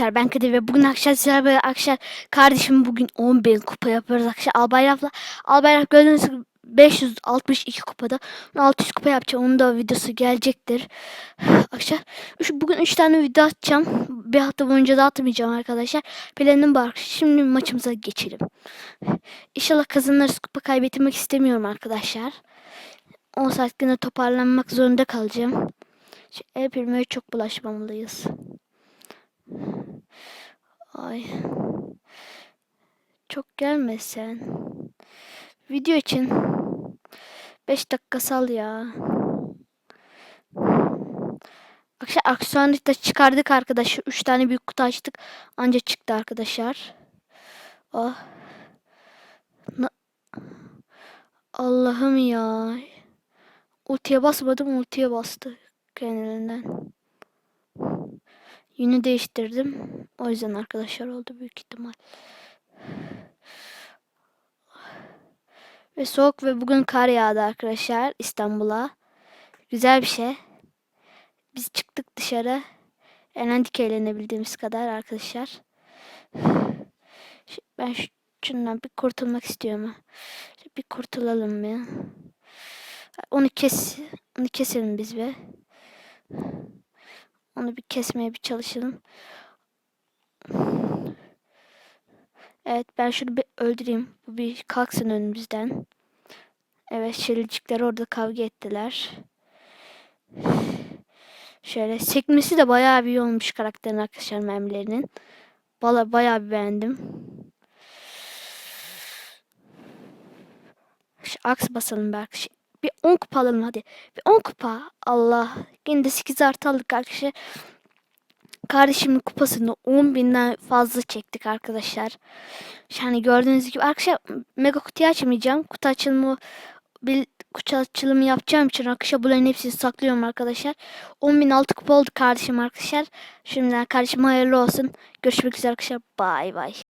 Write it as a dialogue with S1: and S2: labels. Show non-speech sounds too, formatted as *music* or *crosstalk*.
S1: arkadaşlar ben Kadir ve bugün akşam sizlerle beraber akşam kardeşim bugün 10 bin kupa yapıyoruz akşam Albayrak'la. Albayrak gördüğünüz gibi 562 kupada. 600 kupa yapacağım onun da videosu gelecektir. *sighs* Akşam bugün 3 tane video atacağım. Bir hafta boyunca da atmayacağım arkadaşlar. Planım var şimdi maçımıza geçelim. İnşallah kazanırız. Kupa kaybetmek istemiyorum arkadaşlar. 10 saat güne toparlanmak zorunda kalacağım. Primo'ya çok bulaşmamalıyız. Ay. Çok gelme sen. Video için 5 dakika sal ya. Akşam aksiyonda çıkardık arkadaşlar. 3 tane büyük kutu açtık. Anca çıktı arkadaşlar. Oh. Allah'ım ya. Ultiye basmadım ultiye bastı kendiliğinden. Yünü değiştirdim. O yüzden arkadaşlar oldu büyük ihtimal. Ve soğuk ve bugün kar yağdı arkadaşlar İstanbul'a. Güzel bir şey. Biz çıktık dışarı. Eğlendik eğlenebildiğimiz kadar arkadaşlar. Ben şu- şundan bir kurtulmak istiyorum. Bir kurtulalım ya. Onu kes, onu keselim biz be. Onu bir kesmeye bir çalışalım. Evet ben şunu bir öldüreyim. Bu bir kalksın önümüzden. Evet şirinlikler orada kavga ettiler. Şöyle sekmesi de bayağı bir iyi olmuş karakterin arkadaşlar memlerinin. Valla bayağı bir beğendim. Şu aks basalım belki. Şey- Bir 10 kupa alalım hadi. Bir 10 kupa. Allah. Yine de 8 artı aldık arkadaşlar. Kardeşimin kupasını 10 binden fazla çektik arkadaşlar. Yani gördüğünüz gibi arkadaşlar mega kutuyu açmayacağım. Kutu açılımı bir kutu açılımı yapacağım için arkadaşlar bunların hepsini saklıyorum arkadaşlar. 10 bin altı kupa oldu kardeşim arkadaşlar. Şimdiden kardeşim hayırlı olsun. Görüşmek üzere arkadaşlar. Bay bay.